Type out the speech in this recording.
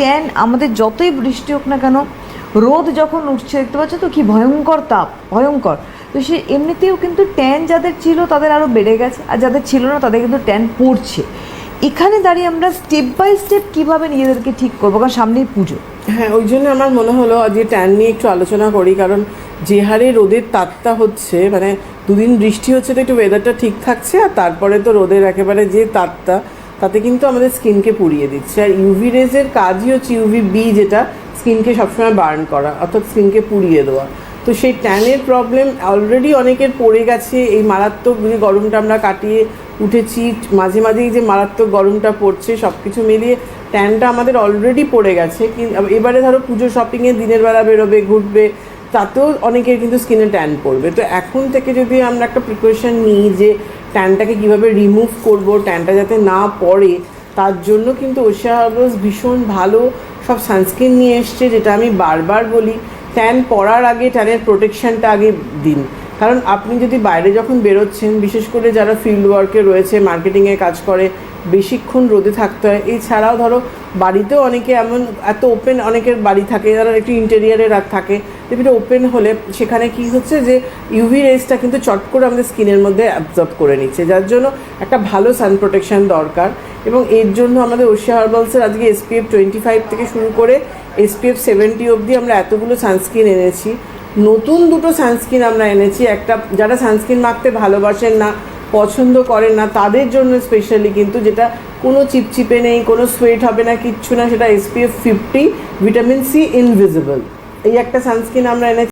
Tan আমাদের যতই বৃষ্টি হোক না কেন, রোদ যখন উঠছে, দেখতে পাচ্ছ তো কি ভয়ঙ্কর তাপ, ভয়ঙ্কর। তো সে এমনিতেও কিন্তু ট্যান যাদের ছিল তাদের আরও বেড়ে গেছে, আর যাদের ছিল না তাদের কিন্তু ট্যান পড়ছে। এখানে দাঁড়িয়ে আমরা স্টেপ বাই স্টেপ কীভাবে নিজেদেরকে ঠিক করব? কারণ সামনেই পুজো। হ্যাঁ ওই জন্য আমার মনে হলো যে ট্যান নিয়ে একটু আলোচনা করি, কারণ যে হারে রোদের তাপটা হচ্ছে মানে দুদিন বৃষ্টি হচ্ছে, তো একটু ওয়েদারটা ঠিক থাকছে, আর তারপরে তো রোদের একেবারে যে তাপটা তাতে কিন্তু আমাদের স্কিনকে পুড়িয়ে দিচ্ছে। আর ইউভি রেজের কাজই হচ্ছে ইউভি বি যেটা স্কিনকে সবসময় বার্ন করা, অর্থাৎ স্কিনকে পুড়িয়ে দেওয়া। তো সেই ট্যানের প্রবলেম অলরেডি অনেকের পড়ে গেছে। এই মারাত্মক যে গরমটা আমরা কাটিয়ে উঠেছি, মাঝে মাঝেই যে মারাত্মক গরমটা পড়ছে সব কিছু মিলিয়ে ট্যানটা আমাদের অলরেডি পড়ে গেছে। কি- এবারে ধরো পুজো শপিংয়ে দিনের বেলা বেরোবে, ঘুরবে তাতেও অনেকের কিন্তু স্কিনে ট্যান পড়বে। তো এখন থেকে যদি আমরা একটা প্রিকশন নিই যে ট্যানটাকে কীভাবে রিমুভ করব, ট্যানটা যাতে না পড়ে, তার জন্য কিন্তু ওশিয়া হার্বালস ভীষণ ভালো। সব সানস্ক্রিন নিয়ে এসছে, যেটা আমি বারবার বলি, ট্যান পড়ার আগে ট্যানের প্রোটেকশানটা আগে দিন। কারণ আপনি যদি বাইরে যখন বেরোচ্ছেন, বিশেষ করে যারা ফিল্ড ওয়ার্কে রয়েছে মার্কেটিংয়ে কাজ করে, বেশিক্ষণ রোদে থাকতে হয়। এছাড়াও ধরো, বাড়িতেও অনেকে এমন, এত ওপেন অনেকের বাড়ি থাকে, যারা একটু ইন্টেরিয়ারে থাকে। যেটা ওপেন হলে সেখানে কি হচ্ছে যে ইউভি রেসটা কিন্তু চট করে আমাদের স্কিনের মধ্যে অ্যাবজর্ব করে নিচ্ছে। যার জন্য একটা ভালো সান প্রোটেকশন দরকার এবং এর জন্য আমাদের ওশিয়া হার্বালসের আজকে এসপিএফ টোয়েন্টি ফাইভ থেকে শুরু করে এসপিএফ সেভেন্টি অবধি আমরা এতগুলো সানস্ক্রিন এনেছি। নতুন দুটো সানস্ক্রিন আমরা এনেছি। একটা যারা সানস্ক্রিন মাখতে ভালোবাসেন না, পছন্দ করেন না, তাদের জন্য স্পেশালি কিন্তু যেটা কোনো চিপচিপে নেই, কোনো সোয়েট হবে না, কিচ্ছু না, সেটা SPF fifty vitamin C invisible এই একটা সানস্ক্রিন আমরা এনেছি।